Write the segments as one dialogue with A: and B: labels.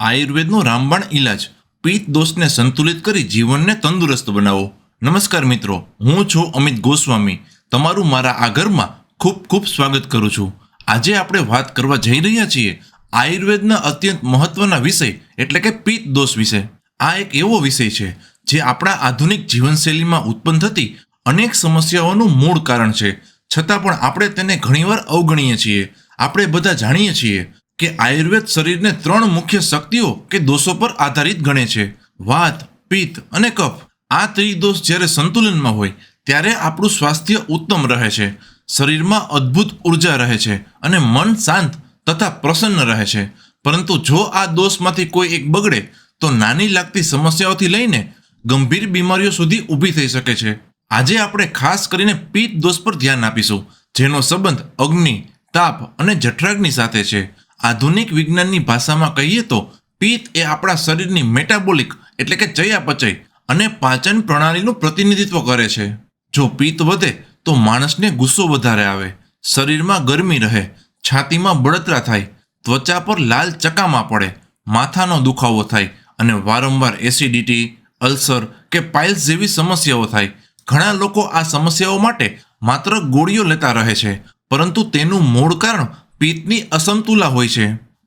A: આયુર્વેદનો રામબાણ ઈલાજ. પિત્ત દોષને સંતુલિત કરી જીવનને તંદુરસ્ત બનાવો. નમસ્કાર મિત્રો, હું છું અમિત ગોસ્વામી. તમારું મારા આ ઘરમાં ખૂબ ખૂબ સ્વાગત કરું છું. આજે આપણે વાત કરવા જઈ રહ્યા છીએ આયુર્વેદના અત્યંત મહત્વના વિષય, એટલે કે પિત્ત દોષ વિશે. આ એક એવો વિષય છે જે આપણા આધુનિક જીવનશૈલીમાં ઉત્પન્ન થતી અનેક સમસ્યાઓનું મૂળ કારણ છે. છતાં પણ આપણે તેને ઘણીવાર અવગણીએ છીએ. આપણે બધા જાણીએ છીએ કે આયુર્વેદ શરીરને ત્રણ મુખ્ય શક્તિઓ કે દોષો પર આધારિત ગણે છે. વાત, પિત્ત અને કફ. આ ત્રિદોષ જ્યારે સંતુલનમાં હોય, ત્યારે આપણું સ્વાસ્થ્ય ઉત્તમ રહે છે. શરીરમાં અદ્ભુત ઊર્જા રહે છે અને મન શાંત તથા પ્રસન્ન રહે છે. પરંતુ જો આ દોષમાંથી કોઈ એક બગડે, તો નાની લાગતી સમસ્યાઓથી લઈને ગંભીર બીમારીઓ સુધી ઊભી થઈ શકે છે. આજે આપણે ખાસ કરીને પિત્ત દોષ પર ધ્યાન આપીશું, જેનો સંબંધ અગ્નિ, તાપ અને જઠરાગ્નિ સાથે છે. આધુનિક વિજ્ઞાનની ભાષામાં કહીએ તો પિત્ત એ આપણા શરીરની મેટાબોલિક એટલે કે ચયાપચય અને પાચન પ્રણાલીનું પ્રતિનિધિત્વ કરે છે. જો પિત્ત વધે તો માણસને ગુસ્સો વધારે આવે, શરીરમાં ગરમી રહે, છાતીમાં બળતરા થાય, ત્વચા પર લાલ ચકામા પડે, માથાનો દુખાવો થાય અને વારંવાર એસિડિટી, અલ્સર કે પાઇલ્સ જેવી સમસ્યાઓ થાય. ઘણા લોકો આ સમસ્યાઓ માટે માત્ર ગોળીઓ લેતા રહે છે, પરંતુ તેનું મૂળ કારણ પિત્તની અસમતુલા હોય છે.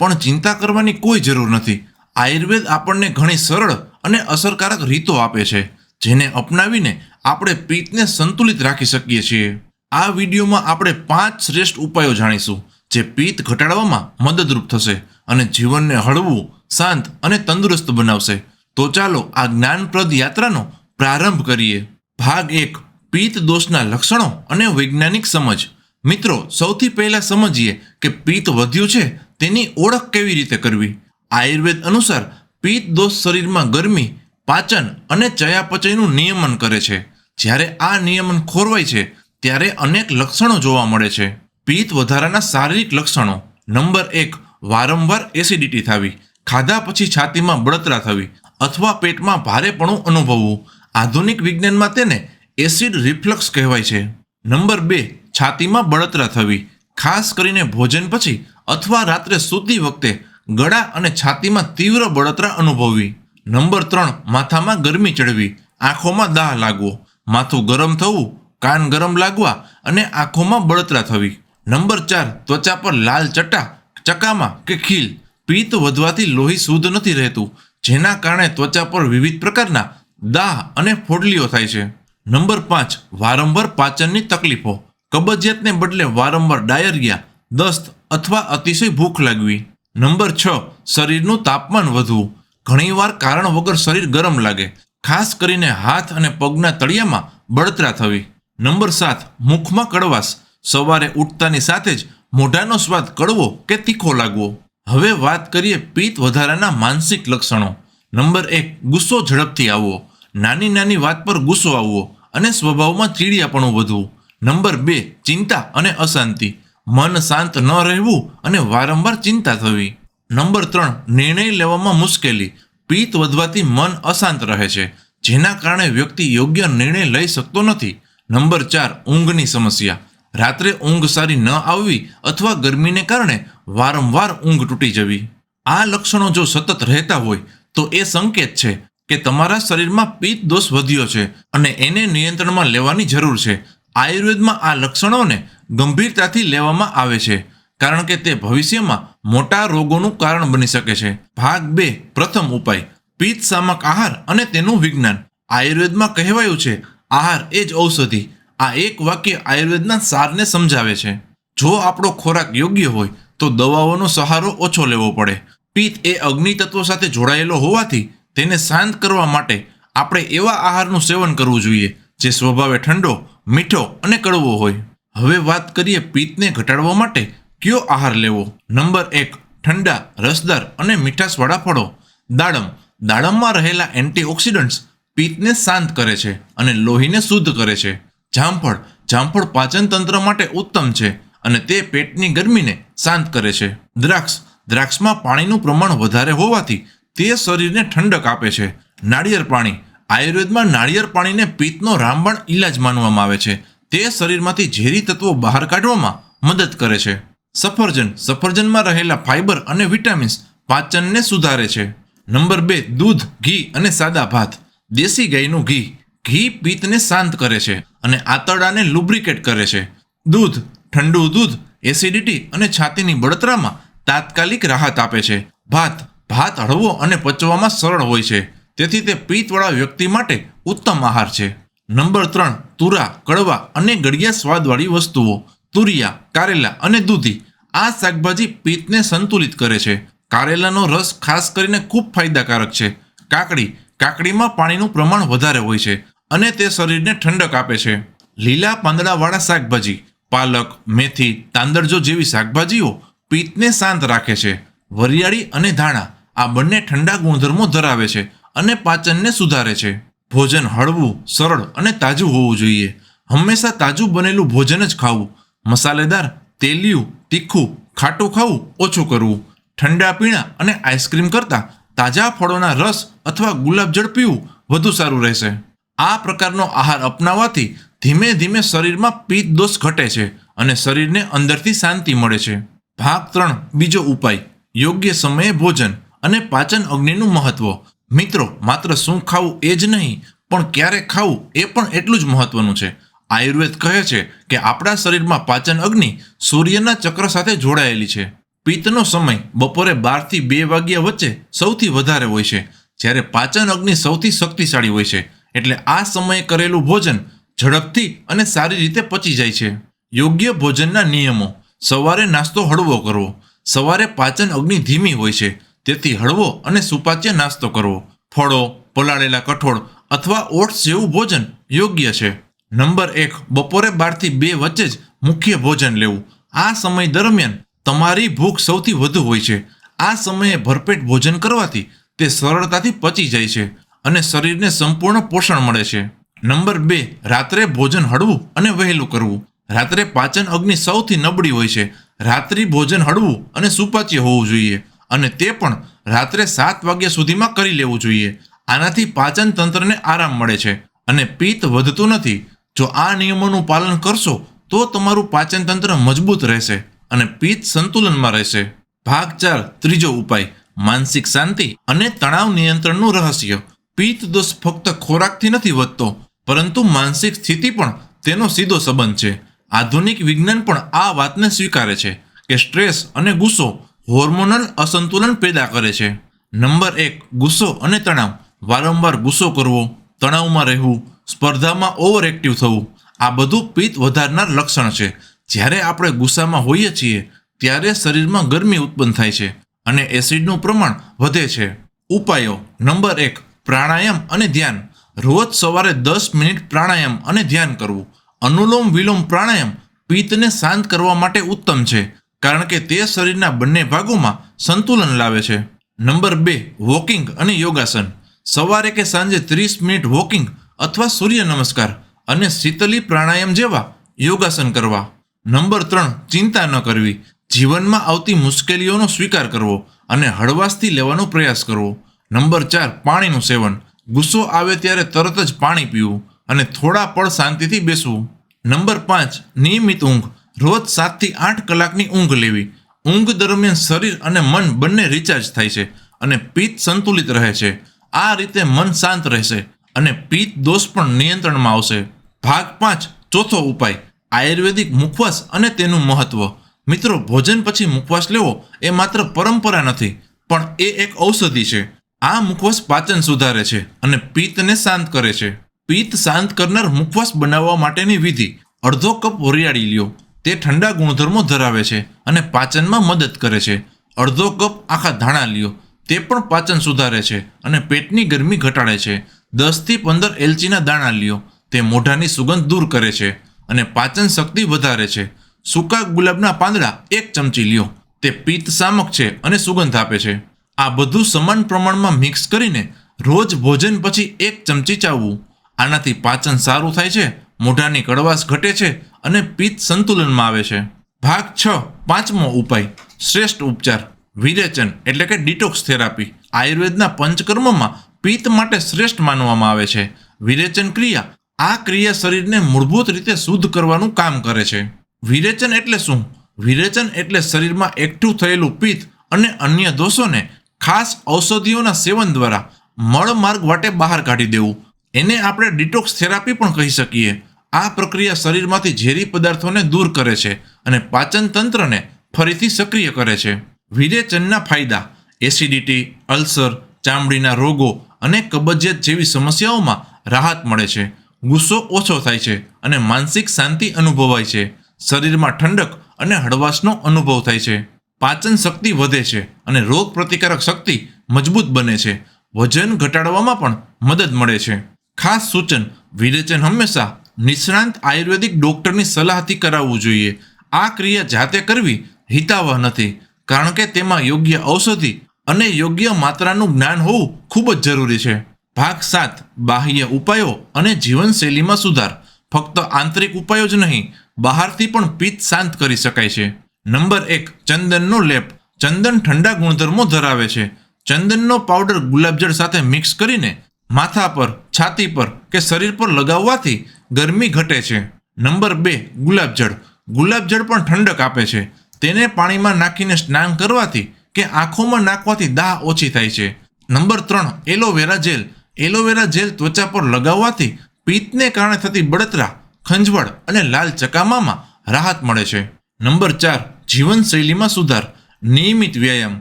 A: પણ ચિંતા કરવાની કોઈ જરૂર નથી. આયુર્વેદ આપણને ઘણી સરળ અને અસરકારક રીતો આપે છે, જેને અપનાવીને આપણે પિત્તને સંતુલિત રાખી શકીએ છીએ. આ વિડીયોમાં આપણે પાંચ શ્રેષ્ઠ ઉપાયો જાણીશું, જે પિત્ત ઘટાડવામાં મદદરૂપ થશે અને જીવનને હળવું, શાંત અને તંદુરસ્ત બનાવશે. તો ચાલો આ જ્ઞાનપ્રદ યાત્રાનો પ્રારંભ કરીએ. ભાગ એક, પિત્ત દોષના લક્ષણો અને વૈજ્ઞાનિક સમજ. મિત્રો, સૌથી પહેલા સમજીએ કે પિત્ત વધ્યું છે, તેની ઓળખ કેવી રીતે કરવી? આયુર્વેદ અનુસાર પિત્ત દોષ શરીરમાં ગરમી, પાચન અને ચયાપચયનું નિયમન કરે છે. જ્યારે આ નિયમન ખોરવાય છે, ત્યારે અનેક લક્ષણો જોવા મળે છે. પિત્ત વધારાના શારીરિક લક્ષણો. નંબર એક, વારંવાર એસિડિટી થવી. ખાધા પછી છાતીમાં બળતરા થવી અથવા પેટમાં ભારેપણું અનુભવવું. આધુનિક વિજ્ઞાનમાં તેને એસિડ રિફ્લક્સ કહેવાય છે. નંબર બે છાતીમાં બળતરા થવી, ખાસ કરીને ભોજન પછી અથવા રાત્રે સૂતી વખતે ગળા અને છાતીમાં તીવ્ર બળતરા અનુભવવી. નંબર ત્રણ, માથામાં ગરમી ચડવી, આંખોમાં દાહ લાગવો, માથું ગરમ થવું, કાન ગરમ લાગવા અને આંખોમાં બળતરા થવી. નંબર ચાર, ત્વચા પર લાલ ચટા, ચકામા કે ખીલ, પિત્ત વધવાથી લોહી શુદ્ધ નથી રહેતું, જેના કારણે ત્વચા પર વિવિધ પ્રકારના દાહ અને ફોડલીઓ થાય છે. નંબર પાંચ, વારંવાર પાચનની તકલીફો કબજિયાતને બદલે વારંવાર ડાયરિયા, દસ્ત અથવા અતિશય ભૂખ લાગવી. નંબર છ, શરીરનું તાપમાન વધવું. ઘણીવાર કારણ વગર શરીર ગરમ લાગે. ખાસ કરીને હાથ અને પગના તળિયામાં બળતરા થવી. નંબર સાત, મુખમાં કડવાશ. સવારે ઉઠતાની સાથે જ મોઢાનો સ્વાદ કડવો કે તીખો લાગવો. હવે વાત કરીએ પિત્ત વધારાના માનસિક લક્ષણો. નંબર એક, ગુસ્સો ઝડપથી આવવો. નાની નાની વાત પર ગુસ્સો આવવો અને સ્વભાવમાં ચીડિયાપણું વધવું. નંબર બે, ચિંતા અને અશાંતિ. મન શાંત ન રહેવું અને વારંવાર ચિંતા થવી. નંબર ત્રણ, નિર્ણય લેવામાં મુશ્કેલી. પિત્ત વધવાથી મન અશાંત રહે છે, જેના કારણે વ્યક્તિ યોગ્ય નિર્ણય લઈ શકતો નથી. નંબર ચાર, ઊંઘની સમસ્યા. રાત્રે ઊંઘ સારી ન આવવી અથવા ગરમીને કારણે વારંવાર ઊંઘ તૂટી જવી. આ લક્ષણો જો સતત રહેતા હોય, તો એ સંકેત છે કે તમારા શરીરમાં પિત્ત દોષ વધ્યો છે અને એને નિયંત્રણમાં લેવાની જરૂર છે. આયુર્વેદમાં આ લક્ષણોને ગંભીરતાથી લેવામાં આવે છે, કારણ કે તે ભવિષ્યમાં મોટા રોગોનું કારણ બની શકે છે. ભાગ બે, પ્રથમ ઉપાય, પિત્ત સામક આહાર અને તેનું વિજ્ઞાન. આયુર્વેદમાં કહેવાયું છે, આહાર એ જ ઔષધિ. આ એક વાક્ય આયુર્વેદના સારને સમજાવે છે. જો આપણો ખોરાક યોગ્ય હોય, તો દવાઓનો સહારો ઓછો લેવો પડે. પિત્ત એ અગ્નિ તત્વો સાથે જોડાયેલો હોવાથી તેને શાંત કરવા માટે આપણે એવા આહારનું સેવન કરવું જોઈએ, જે સ્વભાવે ઠંડો મીઠો અને કડવો હોય. હવે વાત કરીએ પિત્તને ઘટાડવા માટે કયો આહાર લેવો? નંબર એક, ઠંડા, રસદાર અને મીઠાશવાળા ફળો. દાડમ. દાડમમાં રહેલા એન્ટીઓક્સિડન્ટ્સ પિત્તને શાંત કરે છે અને લોહીને શુદ્ધ કરે છે. જામફળ. જામફળ પાચન તંત્ર માટે ઉત્તમ છે અને તે પેટની ગરમીને શાંત કરે છે. દ્રાક્ષ. દ્રાક્ષમાં પાણીનું પ્રમાણ વધારે હોવાથી તે શરીરને ઠંડક આપે છે. નાળિયેર પાણી. આયુર્વેદમાં નાળિયેર પાણીને પિત્તનો રામબાણ ઈલાજ માનવામાં આવે છે. તે શરીરમાંથી ઝેરી તત્વો બહાર કાઢવામાં મદદ કરે છે. સફરજન, સફરજનમાં રહેલા ફાઇબર અને વિટામિન્સ પાચનને સુધારે છે. નંબર બે, દૂધ, ઘી અને સાદા ભાત. દેશી ગાયનું ઘી. ઘી પિત્તને શાંત કરે છે અને આંતરડાને લુબ્રિકેટ કરે છે. દૂધ, ઠંડુ દૂધ, એસિડિટી અને છાતીની બળતરામાં તાત્કાલિક રાહત આપે છે. ભાત ભાત હળવો અને પચવામાં સરળ હોય છે. તેથી તે પિત્તવાળા વ્યક્તિ માટે ઉત્તમ આહાર છે. નંબર ત્રણ, તુરા, કડવા અને ગળિયા સ્વાદવાળી વસ્તુઓ. તુરિયા, કારેલા અને દૂધી આ શાકભાજી પિત્તને સંતુલિત કરે છે. કારેલાનો રસ ખાસ કરીને ખૂબ ફાયદાકારક છે. કાકડી, કાકડીમાં પાણીનું પ્રમાણ વધારે હોય છે અને તે શરીરને ઠંડક આપે છે. લીલા પાંદડાવાળા શાકભાજી, પાલક, મેથી, તાંદરજો જેવી શાકભાજીઓ પિત્તને શાંત રાખે છે. વરિયાળી અને ધાણા આ બંને ઠંડા ગુણધર્મો ધરાવે છે અને પાચનને સુધારે છે. ભોજન હળવું, સરળ અને તાજું હોવું જોઈએ. હંમેશા તાજું બનેલું ભોજન જ ખાવું. મસાલેદાર, તેલિયું, તીખું, ખાટું ખાવું ઓછું કરવું. ઠંડા પીણા અને આઈસ્ક્રીમ કરતાં તાજા ફળોના રસ અથવા ગુલાબજળ પીવું વધુ સારું રહેશે. આ પ્રકારનો આહાર અપનાવવાથી ધીમે ધીમે શરીરમાં પિત્ત દોષ ઘટે છે અને શરીરને અંદરથી શાંતિ મળે છે. ભાગ ત્રણ, બીજો ઉપાય. યોગ્ય સમયે ભોજન અને પાચન અગ્નિનું મહત્વ. મિત્રો, માત્ર શું ખાવું એ જ નહીં, પણ ક્યારે ખાવું એ પણ એટલું જ મહત્વનું છે. આયુર્વેદ કહે છે કે આપણા શરીરમાં પાચન અગ્નિ સૂર્યના ચક્ર સાથે જોડાયેલી છે. પિત્તનો સમય બપોરે બારથી બે વાગ્યા વચ્ચે સૌથી વધારે હોય છે. જ્યારે પાચન અગ્નિ સૌથી શક્તિશાળી હોય છે. એટલે આ સમયે કરેલું ભોજન ઝડપથી અને સારી રીતે પચી જાય છે. યોગ્ય ભોજનના નિયમો. સવારે નાસ્તો હળવો કરવો. સવારે પાચન અગ્નિ ધીમી હોય છે. તેથી હળવો અને સુપાચ્ય નાસ્તો કરવો. ફળો, પલાળેલા કઠોળ અથવા ઓટ્સ જેવું ભોજન યોગ્ય છે. નંબર એક, બપોરે બારથી બે વચ્ચે જ મુખ્ય ભોજન લેવું. આ સમય દરમિયાન તમારી ભૂખ સૌથી વધુ હોય છે. આ સમયે ભરપેટ ભોજન કરવાથી તે સરળતાથી પચી જાય છે અને શરીરને સંપૂર્ણ પોષણ મળે છે. નંબર બે, રાત્રે ભોજન હળવું અને વહેલું કરવું. રાત્રે પાચન અગ્નિ સૌથી નબળી હોય છે. રાત્રિ ભોજન હળવું અને સુપાચ્ય હોવું જોઈએ. અને તે પણ રાત્રે સાત વાગ્યા સુધીમાં કરી લેવું જોઈએ. આનાથી પાચન તંત્રને આરામ મળે છે. અને પિત્ત વધતું નથી. જો આ નિયમોનું પાલન કરશો, તો તમારું પાચન તંત્ર મજબૂત રહેશે અને પિત્ત સંતુલનમાં રહેશે. ભાગ ચાર, ત્રીજો ઉપાય. માનસિક શાંતિ અને તણાવ નિયંત્રણનું રહસ્ય. પિત્ત દોષ ફક્ત ખોરાકથી નથી વધતો, પરંતુ માનસિક સ્થિતિ પણ તેનો સીધો સંબંધ છે. આધુનિક વિજ્ઞાન પણ આ વાતને સ્વીકારે છે કે સ્ટ્રેસ અને ગુસ્સો હોર્મોનલ અસંતુલન પેદા કરે છે. નંબર એક, ગુસ્સો અને તણાવ. વારંવાર ગુસ્સો કરવો, તણાવમાં રહેવું, સ્પર્ધામાં ઓવર એક્ટિવ થવું, આ બધું પિત્ત વધારનાર લક્ષણ છે. જ્યારે આપણે ગુસ્સામાં હોઈએ છીએ, ત્યારે શરીરમાં ગરમી ઉત્પન્ન થાય છે અને એસિડનું પ્રમાણ વધે છે. ઉપાયો, નંબર એક, પ્રાણાયામ અને ધ્યાન. રોજ સવારે દસ મિનિટ પ્રાણાયામ અને ધ્યાન કરવું. અનુલોમ વિલોમ પ્રાણાયામ પિત્તને શાંત કરવા માટે ઉત્તમ છે. કારણ કે તે શરીરના બંને ભાગોમાં સંતુલન લાવે છે. નંબર બે, વોકિંગ અને યોગાસન. સવારે કે સાંજે ત્રીસ મિનિટ વોકિંગ અથવા સૂર્ય નમસ્કાર અને શીતલી પ્રાણાયામ જેવા યોગાસન કરવા. નંબર ત્રણ, ચિંતા ન કરવી. જીવનમાં આવતી મુશ્કેલીઓનો સ્વીકાર કરવો અને હળવાશથી લેવાનો પ્રયાસ કરવો. નંબર ચાર, પાણીનું સેવન. ગુસ્સો આવે ત્યારે તરત જ પાણી પીવું અને થોડા પળ શાંતિથી બેસવું. નંબર પાંચ, નિયમિત ઊંઘ. રોજ સાતથી આઠ કલાકની ઊંઘ લેવી. ઊંઘ દરમિયાન શરીર અને મન બંને રિચાર્જ થાય છે અને પિત્ત સંતુલિત રહે છે. આ રીતે મન શાંત રહેશે અને પિત્ત દોષ પણ નિયંત્રણમાં આવશે. ભાગ પાંચ, ચોથો ઉપાય. આયુર્વેદિક મુખવાસ અને તેનું મહત્વ. મિત્રો, ભોજન પછી મુખવાસ લેવો એ માત્ર પરંપરા નથી, પણ એ એક ઔષધિ છે. આ મુખવાસ પાચન સુધારે છે અને પિત્તને શાંત કરે છે. પિત્ત શાંત કરનાર મુખવાસ બનાવવા માટેની વિધિ. અડધો કપ વરિયાળી લ્યો. તે ઠંડા ગુણધર્મો ધરાવે છે અને પાચનમાં મદદ કરે છે. અડધો કપ આખા ધાણા લ્યો. તે પણ પાચન સુધારે છે અને પેટની ગરમી ઘટાડે છે. દસથી પંદર એલચીના દાણા લ્યો. તે મોઢાની સુગંધ દૂર કરે છે અને પાચન શક્તિ વધારે છે. સૂકા ગુલાબના પાંદડા એક ચમચી લ્યો. તે પિત્ત સામક છે અને સુગંધ આપે છે. આ બધું સમાન પ્રમાણમાં મિક્સ કરીને રોજ ભોજન પછી એક ચમચી ચાવવું. આનાથી પાચન સારું થાય છે, મોઢાની કડવાશ ઘટે છે અને પિત્ત સંતુલનમાં આવે છે. ભાગ છ, પાંચમો ઉપાય, શ્રેષ્ઠ ઉપચાર, વિરેચન, એટલે કે ડિટોક્સ થેરાપી. આયુર્વેદના પંચકર્મમાં પિત્ત માટે શ્રેષ્ઠ માનવામાં આવે છે. વિરેચન ક્રિયા, આ ક્રિયા શરીરને મૂળભૂત રીતે શુદ્ધ કરવાનું કામ કરે છે. વિરેચન એટલે શું? વિરેચન એટલે શરીરમાં એકઠું થયેલું પિત્ત અને અન્ય દોષોને ખાસ ઔષધિઓના સેવન દ્વારા મળ માર્ગ વાટે બહાર કાઢી દેવું. એને આપણે ડિટોક્સ થેરાપી પણ કહી શકીએ. આ પ્રક્રિયા શરીરમાંથી ઝેરી પદાર્થોને દૂર કરે છે અને પાચન તંત્રને ફરીથી સક્રિય કરે છે. વિરેચનના ફાયદા, એસિડિટી, અલ્સર, ચામડીના રોગો અને કબજિયાત જેવી સમસ્યાઓમાં રાહત મળે છે. ગુસ્સો ઓછો થાય છે અને માનસિક શાંતિ અનુભવાય છે. શરીરમાં ઠંડક અને હળવાશનો અનુભવ થાય છે. પાચન શક્તિ વધે છે અને રોગ પ્રતિકારક શક્તિ મજબૂત બને છે. વજન ઘટાડવામાં પણ મદદ મળે છે. ખાસ સૂચન, વિરેચન હંમેશા નિષ્ણાંત આયુર્વેદિક ડોક્ટરની સલાહથી કરાવવું જોઈએ. આ ક્રિયા જાતે કરવી હિતાવહ નથી, કારણ કે તેમાં યોગ્ય ઔષધિ અને યોગ્ય માત્રાનું જ્ઞાન હોવું ખૂબ જ જરૂરી છે. ભાગ સાત, બાહ્ય ઉપાયો અને જીવનશૈલીમાં સુધાર. ફક્ત આંતરિક ઉપાયો જ નહીં, બહારથી પણ પિત્ત શાંત કરી શકાય છે. નંબર એક, ચંદનનો લેપ. ચંદન ઠંડા ગુણધર્મો ધરાવે છે. ચંદનનો પાવડર ગુલાબજળ સાથે મિક્સ કરીને માથા પર, છાતી પર કે શરીર પર લગાવવાથી ગરમી ઘટે છે. નંબર બે ગુલાબજળ ગુલાબજળ પણ ઠંડક આપે છે. તેને પાણીમાં નાખીને સ્નાન કરવાથી કે આંખોમાં નાખવાથી દાહ ઓછી થાય છે. નંબર ત્રણ, એલોવેરા જેલ. એલોવેરા જેલ ત્વચા પર લગાવવાથી પિત્તને કારણે થતી બળતરા, ખંજવાળ અને લાલ ચકામામાં રાહત મળે છે. નંબર ચાર, જીવનશૈલીમાં સુધાર. નિયમિત વ્યાયામ.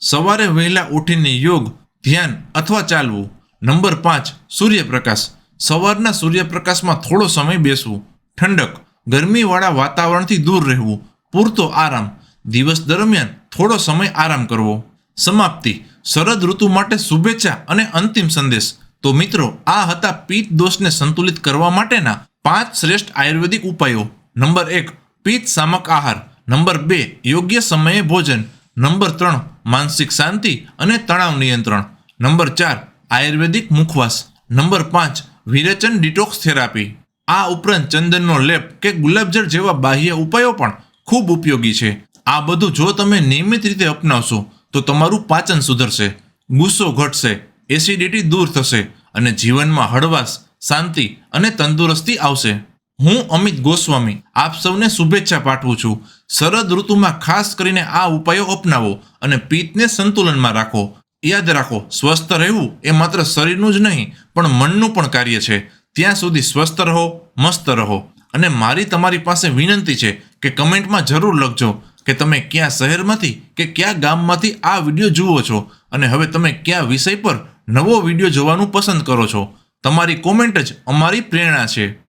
A: સવારે વહેલા ઉઠીને યોગ, ધ્યાન અથવા ચાલવું. નંબર પાંચ, સૂર્યપ્રકાશ. સવારના સૂર્યપ્રકાશમાં થોડો સમય બેસવું, ઠંડક, ગરમીવાળા વાતાવરણથી દૂર રહેવું, પૂરતો આરામ, દિવસ દરમિયાન થોડો સમય આરામ કરવો. સમાપ્તિ. શરદ ઋતુ માટે શુભેચ્છા અને અંતિમ સંદેશ. તો મિત્રો, આ હતા પિત્ત દોષને સંતુલિત કરવા માટેના પાંચ શ્રેષ્ઠ આયુર્વેદિક ઉપાયો. નંબર એક, પિત્ત સામક આહાર. નંબર બે, યોગ્ય સમયે ભોજન. નંબર ત્રણ, માનસિક શાંતિ અને તણાવ નિયંત્રણ. નંબર ચાર, આયુર્વેદિક મુખવાસ. નંબર પાંચ વિરેચન ડિટોક્સ થેરાપી. આ ઉપરાંત ચંદનનો લેપ કે ગુલાબજળ જેવા બાહ્ય ઉપાયો પણ ખૂબ ઉપયોગી છે. આ બધું જો તમે નિયમિત રીતે અપનાવશો, તો તમારું પાચન સુધરશે, ગુસ્સો ઘટશે, એસિડિટી દૂર થશે અને જીવનમાં હળવાશ, શાંતિ અને તંદુરસ્તી આવશે. હું અમિત ગોસ્વામી આપ સૌને શુભેચ્છા પાઠવું છું. શરદ ઋતુમાં ખાસ કરીને આ ઉપાયો અપનાવો અને પિત્તને સંતુલનમાં રાખો. યાદ રાખો, સ્વસ્થ રહેવું એ માત્ર શરીરનું જ નહીં, પણ મનનું પણ કાર્ય છે. ત્યાં સુધી સ્વસ્થ રહો, મસ્ત રહો. અને મારી તમારી પાસે વિનંતી છે કે કમેન્ટમાં જરૂર લખજો કે તમે કયા શહેરમાંથી કે કયા ગામમાંથી આ વીડિયો જુઓ છો અને હવે તમે કયા વિષય પર નવો વીડિયો જોવાનું પસંદ કરો છો. તમારી કોમેન્ટ જ અમારી પ્રેરણા છે.